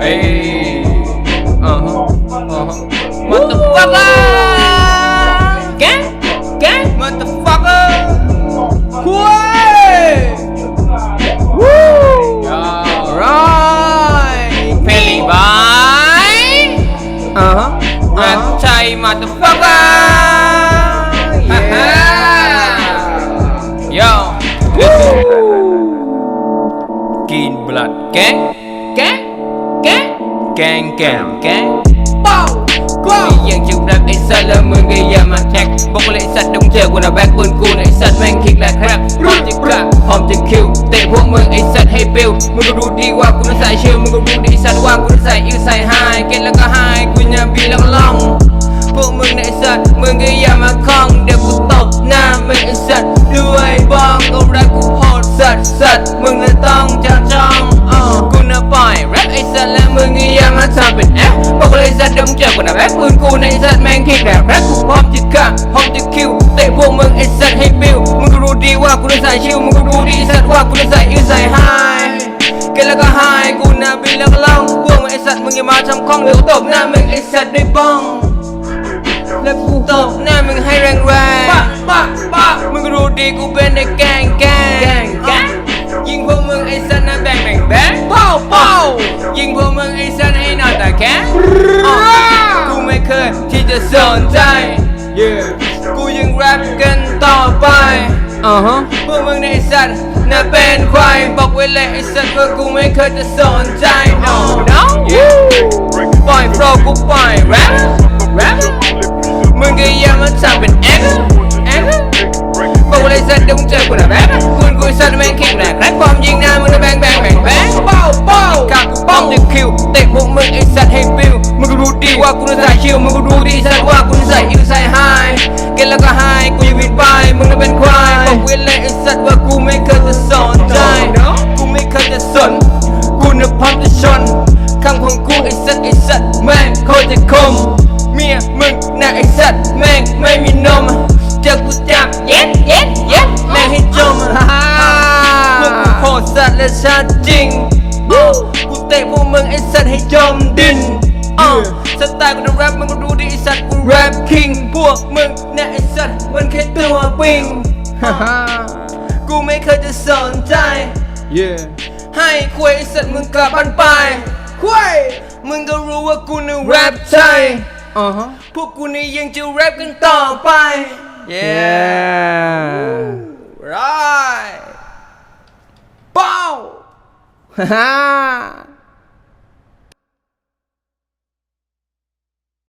เอ้ยอ่าฮะอ่าฮะ motherfucker แกงแกง motherfucker คุย Alright Penny bye อ่าฮะรักใจ motherfucker ฮ่าฮ่า Yo กินบลัด แกงแกงแกงแกงแกงแกงเป้ากูยังจุกแรปไอ้สัตว์แล้วมึงก็อย่ามาแท็กบอกเลยไอ้สัตว์ต้องเจอกูนะแบ็คปืนกูนะไอ้สัตว์แม่งคิกแลกแครกพร้อมจะกระพร้อมจะคิวเตะพวกมึงไอ้สัตว์ให้ปิวมึงก็รู้ดีว่ากูน่ะใส่ชิลมึงก็รู้ดีไอ้สัตว์ว่ากูน่ะใส่อิวใส่ไฮเก็ตแล้วก็ไฮกูอย่าบีแล้วก็ลองพวกมึงในไอ้สัตว์มึงก็อย่ามาคล้องเดี๋ยวกูตบหน้ามึงไอ้สัตว์ด้วยบองก็รักกูโหด สัตว์สัตว์มึงเลยต้องจับจ้องอ๋อกูน่ะปล่อยแรปไอ้สัตว์และมึงก็อย่ามาทำเป็นแอปบอกเลยไอ้สัตว์เดี๋ยวมึงเจอกูนะแบ็คปืนกูในไอ้สัตว์แม่งคิกแดกแรปกูพร้อมจะฆ่าพร้อมจะคิวเตะพวกมึงไอ้สัตว์ให้ปิวมึงก็รู้ดีว่ากูน่ะใส่ชิวมึงก็รู้ดีไอ้สัตว์ว่ากูน่ะใส่อิวใส่ไฮกินแล้วก็หายกูน่ะบินแล้วก็ล่องพวกมึงไอสัตว์มึงอย่ามาทำคล้องเดี๋ยวตบหน้ามึงไอสัตว์ด้วยบ้องแล้วกูตบหน้ามึงให้แรงแรงปะปะปะมึงก็รู้ดีกูเป็นไอ้แกงแกง จะสนใจ yeah กูยังแรปกันต่อไปอ่าฮะพวกมึงในไอ้สัตว์น่ะเป็นควายบอกไว้เลยไอ้สัตว์ว่ากูไม่เคยจะสนใจ no no yeah ปล่อยโฟล์กูปล่อยแรปแรปมึงก็อย่ามาทำเป็นแอคแอคบอกว่าไอ้สัตว์เดี๋ยวมึงเจอกูนะแบ๊กคุณกูไอ้สัตว์แม่งคิกแหลกแรปความยิงหน้ามึงนะแบงแบงแบงแบงเป้าเป้าข้ากูป้องจะคิวเตะพวกมึงไอ้สัตว์ให้ปิว มึงก็รู้ดีว่ากูน่ะใส่ชิวมึงก็รู้ดีสัตว์ว่ากูน่ะใส่อิวใส่ไฮกินแล้วก็ไฮกูยังบินไปมึงน่ะเป็นควายบอกไว้เลยไอ้สัตว์ว่ากูไม่เคยจะสนใจกูไม่เคยจะสนกูน่ะพร้อมจะชนคำของกูไอ้สัตว์ไอ้สัตว์แม่งโคตรจะคมเมียมึงน่ะไอ้สัตว์แม่งไม่มีนมเจอกูจับเย็ดเย็ดเย็ดแม่งให้จมฮ่าฮ่าพวกกูโหดสัตว์และชัดจริง คิงพวกมึงน่ะไอ้สัตว์มันแค่ตัวปิงฮ่าฮ่ากูไม่เคยจะสนใจ Yeah ให้คุยไอ้สัตว์มึงกลับบ้านไปคุยมึงก็รู้ว่ากูนี่แรปใช่อ่าฮะพวกกูนี่ยังจะแรปกันต่อไป Yeah right เป้าฮ่าฮ่า